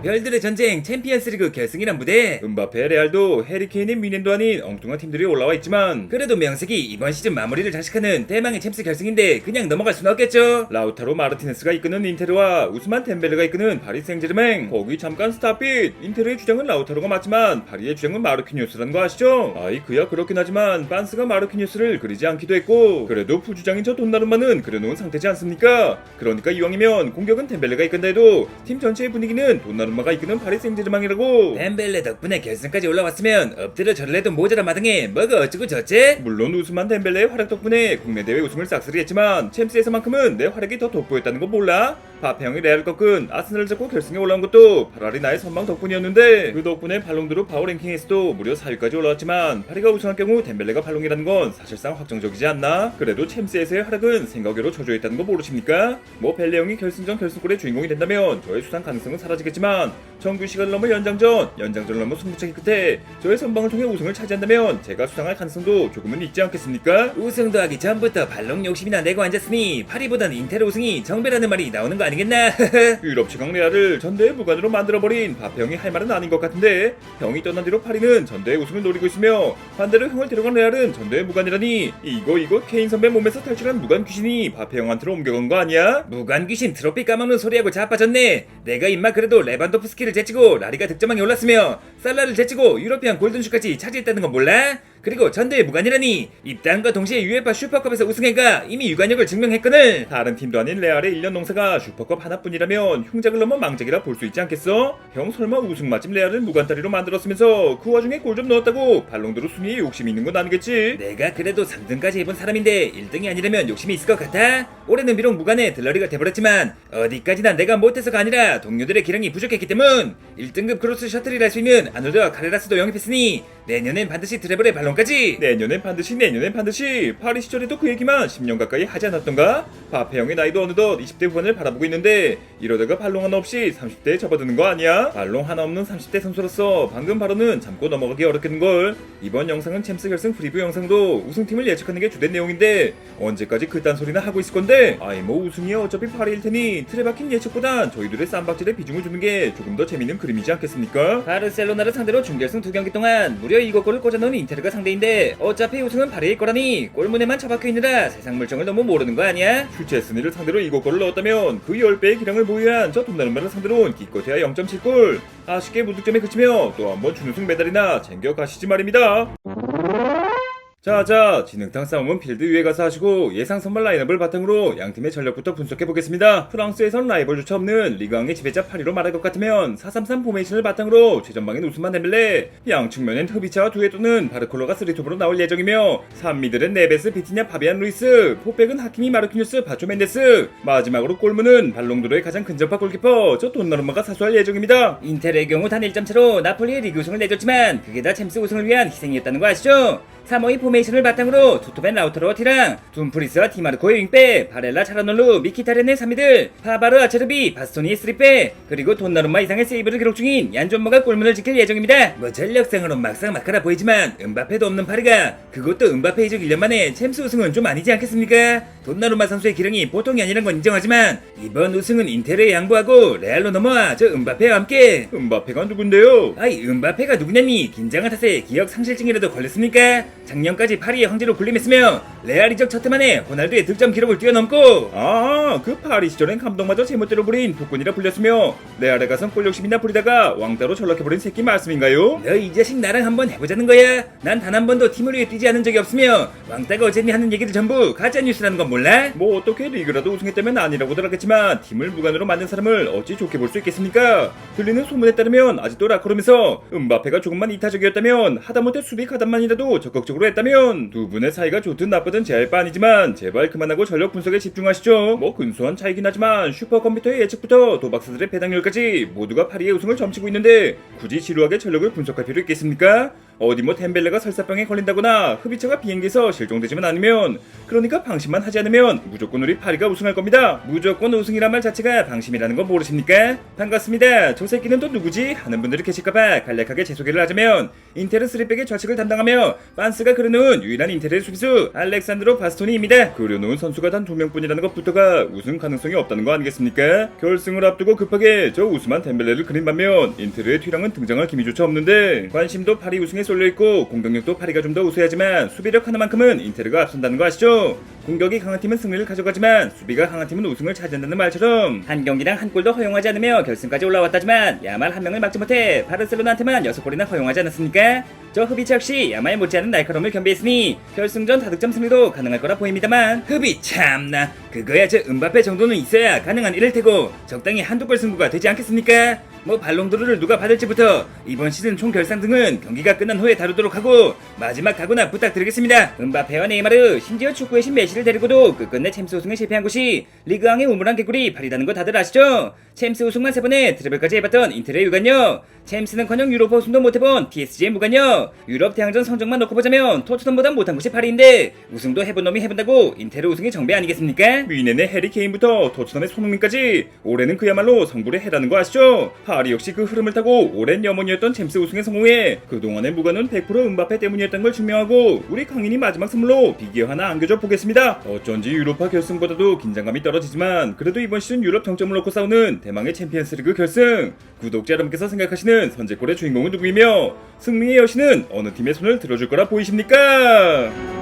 별들의 전쟁 챔피언스리그 결승이란 무대 음바페 레알도 해리케인의 미넨도 아닌 엉뚱한 팀들이 올라와 있지만 그래도 명색이 이번 시즌 마무리를 장식하는 대망의 챔스 결승인데 그냥 넘어갈 수는 없겠죠 라우타로 마르티네스가 이끄는 인테르와 우스만 템벨레가 이끄는 파리 생제르맹 거기 잠깐 스탑핏 인테르의 주장은 라우타로가 맞지만 파리의 주장은 마르키뉴스라는 거 아시죠? 아이 그야 그렇긴 하지만 반스가 마르키뉴스를 그리지 않기도 했고 그래도 부주장인 저 돈나룸마는 그려놓은 상태지 않습니까? 그러니까 이왕이면 공격은 템벨레가 이끈다 해도 팀 전체의 분위기는 돈나 룸마가 이끄는 파리 생제르맹이라고 템벨레 덕분에 결승까지 올라왔으면 엎드려 절을 해도 모자라 마등에 뭐가 어쩌고 저째? 물론 우스만 템벨레의 활약 덕분에 국내 대회 우승을 싹쓸이했지만 챔스에서만큼은 내 활약이 더 돋보였다는 거 몰라? 파페형이 레알 꺾은 아스널을 잡고 결승에 올라온 것도 파라리 나의 선방 덕분이었는데 그 덕분에 발롱드로 파워 랭킹에서도 무려 4위까지 올라왔지만 파리가 우승할 경우 덴벨레가 발롱이라는 건 사실상 확정적이지 않나? 그래도 챔스에서의 활약은 생각외로 저조했다는 거 모르십니까? 뭐 벨레 형이 결승전 결승골의 주인공이 된다면 저의 수상 가능성은 사라지겠지만 정규 시간을 넘어 연장전, 연장전을 넘어 승부차기 끝에 저의 선방을 통해 우승을 차지한다면 제가 수상할 가능성도 조금은 있지 않겠습니까? 우승도 하기 전부터 발롱 욕심이나 내고 앉았으니 파리보다는 인테르 우승이 정배라는 말이 나오는 거 아니겠나? 유럽 최강 레알을 전대의 무관으로 만들어버린 바페형이 할 말은 아닌 것 같은데 형이 떠난 뒤로 파리는 전대의 우승을 노리고 있으며 반대로 형을 데려간 레알은 전대의 무관이라니 이거 이거 케인 선배 몸에서 탈출한 무관 귀신이 바페형한테로 옮겨간 거 아니야? 무관 귀신 트로피 까먹는 소리하고 자빠졌네 내가 임마 그래도 레반 도프스키를 제치고 라리가 득점왕에 올랐으며 살라를 제치고 유러피안 골든슈까지 차지했다는 건 몰라? 그리고 전대의 무관이라니 입단과 동시에 UEFA 슈퍼컵에서 우승해가 이미 유관력을 증명했거늘 다른 팀도 아닌 레알의 1년 농사가 슈퍼컵 하나뿐이라면 흉작을 넘어 망작이라 볼 수 있지 않겠어? 형 설마 우승 맛집 레알을 무관다리로 만들었으면서 그 와중에 골 좀 넣었다고 발롱도로 순위에 욕심이 있는 건 아니겠지? 내가 그래도 3등까지 해본 사람인데 1등이 아니라면 욕심이 있을 것 같아? 올해는 비록 무관의 들러리가 돼버렸지만 어디까지나 내가 못해서가 아니라 동료들의 기량이 부족했기 때문 1등급 크로스 셔틀이라 할수 있는 아놀드와 카레라스도 영입했으니 내년엔 반드시 드래블의 발롱 까지 내년엔 반드시 내년엔 반드시 파리 시절에도 그 얘기만 10년 가까이 하지 않았던가? 바페 형의 나이도 어느덧 20대 후반을 바라보고 있는데 이러다가 발롱 하나 없이 30대에 접어드는 거 아니야? 발롱 하나 없는 30대 선수로서 방금 발언은 참고 넘어가기 어렵겠는걸 이번 영상은 챔스 결승 프리뷰 영상도 우승팀을 예측하는 게 주된 내용인데 언제까지 그딴 소리나 하고 있을 건데 아이 뭐 우승이야 어차피 파리일 테니 틀에 박힌 예측보단 저희들의 쌈박질에 비중을 주는 게 조금 더 재밌는 그림이지 않겠습니까? 바르셀로나를 상대로 준결승 두 경기 동안 무려 7골을 꽂아놓은 인테르가 상대인데 어차피 우승은 파리일 거라니 골문에만 처박혀 있느라 세상 물정을 너무 모르는 거 아니야? 슈체스니를 상대로 7골을 넣었다면 그 10배의 기량을 보유한 저 돈나룸마를 상대로 기껏해야 0.7골 아쉽게 무득점에 그치며 또 한 번 준우승 메달이나 챙겨 가시지 말입니다. 자자 진흙탕 싸움은 필드 위에 가서 하시고 예상 선발 라인업을 바탕으로 양팀의 전력부터 분석해 보겠습니다. 프랑스에선 라이벌 조차 없는 리그왕의 지배자 파리로 말할 것 같으면 433 포메이션을 바탕으로 최전방엔 우스만 덴벨레 양 측면엔 터비차와 두에토는 바르콜로가 3톱으로 나올 예정이며 3미들은 네베스 비티냐 파비안 루이스 포백은 하키미 마르키뉴스 바초 멘데스 마지막으로 골문은 발롱도르의 가장 근접한 골키퍼 저 돈나룸마가 사수할 예정입니다. 인텔의 경우 단 1점 차로 나폴리의 리그 우승을 내줬지만 그게 다 챔스 우승을 위한 희생이었다는 거 아시죠? 3호의 포메이션을 바탕으로 투토벤 라우터로 티랑 둠프리스와 디마르코의 윙백 바렐라 차라놀루 미키타렌의 3미들 파바르 아체르비 바스토니의 3백 그리고 돈나룸마 이상의 세이브를 기록 중인 얀존머가 골문을 지킬 예정입니다 뭐 전력상으로 막상 막하라 보이지만 은바페도 없는 파리가 그것도 은바페 이적 1년 만에 챔스 우승은 좀 아니지 않겠습니까 돈나룸마 선수의 기량이 보통이 아니란 건 인정하지만 이번 우승은 인테르에 양보하고 레알로 넘어와 저 은바페와 함께 은바페가 누군데요? 아이 은바페가 누구냐니 긴장한 탓에 기억 상실증이라도 걸렸습니까? 작년 까지 파리의 황제로 군림했으며 레알 이적 첫 해만에 호날두의 득점 기록을 뛰어넘고 아, 그 파리 시절엔 감독마저 제멋대로 부린 독군이라 불렸으며 레알에 가선 골 욕심이나 부리다가 왕따로 전락해버린 새끼 말씀인가요? 너 이 자식 나랑 한번 해보자는 거야? 난 단 한 번도 팀을 위해 뛰지 않은 적이 없으며 왕따가 어쨌니 하는 얘기들 전부 가짜뉴스라는 건 몰라? 뭐 어떻게 리그라도 우승했다면 아니라고들 하겠지만 팀을 무관으로 만든 사람을 어찌 좋게 볼 수 있겠습니까? 들리는 소문에 따르면 아직도 라크롬에서 음바페가 조금만 이타적이었다면 하다못해 수비 가담만이라도 적극적으로 했다면 두 분의 사이가 좋든 나쁘든 바 아니지만 제발 그만하고 전력 분석에 집중하시죠. 뭐 근소한 차이긴 하지만 슈퍼컴퓨터의 예측부터 도박사들의 배당률까지 모두가 파리의 우승을 점치고 있는데 굳이 지루하게 전력을 분석할 필요 있겠습니까? 어디 뭐 템벨레가 설사병에 걸린다거나 흡입처가 비행기에서 실종되지만 않으면 그러니까 방심만 하지 않으면 무조건 우리 파리가 우승할 겁니다. 무조건 우승이란 말 자체가 방심이라는 거 모르십니까? 반갑습니다. 저 새끼는 또 누구지? 하는 분들이 계실까봐 간략하게 제 소개를 하자면 인테르 스리백의 좌측을 담당하며 반스가 그려놓은 유일한 인테르의 수비수 알렉산드로 바스토니입니다. 그려놓은 선수가 단 두 명뿐이라는 것부터가 우승 가능성이 없다는 거 아니겠습니까? 결승을 앞두고 급하게 저 우스만 덴벨레를 그린 반면 인테르의 튀랑은 등장할 기미조차 없는데 관심도 파리 우승에 쏠려있고 공격력도 파리가 좀 더 우세하지만 수비력 하나만큼은 인테르가 앞선다는 거 아시죠? 공격이 강한 팀은 승리를 가져가지만 수비가 강한 팀은 우승을 차지한다는 말처럼 한 경기당 한 골도 허용하지 않으며 결승까지 올라왔다지만 야말 한 명을 막지 못해 바르셀로나한테만 여섯 골이나 허용하지 않았습니까? 저 흡이차 역시 야말 못지않은 날카로움을 겸비했으니 결승전 다득점 승리도 가능할 거라 보입니다만 흡이 참나 그거야 저 은바페 정도는 있어야 가능한 일일 테고 적당히 한두 골 승부가 되지 않겠습니까? 뭐 발롱도르를 누가 받을지부터 이번 시즌 총 결산 등은 경기가 끝난 후에 다루도록 하고 마지막 각오나 부탁드리겠습니다. 은바페와 네이마르 심지어 축구의 신 메시를 데리고도 끝끝내 챔스 우승에 실패한 곳이 리그왕의 우물한 개구리 파리라는 거 다들 아시죠? 챔스 우승만 세 번에 트래블까지 해봤던 인텔의 유관녀 챔스는커녕 유로파 우승도 못해본 PSG의 무관녀 유럽 대항전 성적만 놓고 보자면 토트넘보다 못한 곳이 파리인데 우승도 해본 놈이 해본다고 인텔의 우승이 정배 아니겠습니까? 위넨의 해리 케인부터 토트넘의 손흥민까지 올해는 그야말로 성불에 해라는 거 아시죠? 파리 역시 그 흐름을 타고 오랜 염원이었던 챔스 우승에 성공해 그동안의 무관은 100% 은바페 때문이었던 걸 증명하고 우리 강인이 마지막 선물로 비기어 하나 안겨줘 보겠습니다. 어쩐지 유로파 결승보다도 긴장감이 떨어지지만 그래도 이번 시즌 유럽 정점을 놓고 싸우는 대망의 챔피언스리그 결승 구독자 여러분께서 생각하시는 선제골의 주인공은 누구이며 승리의 여신은 어느 팀의 손을 들어줄 거라 보이십니까?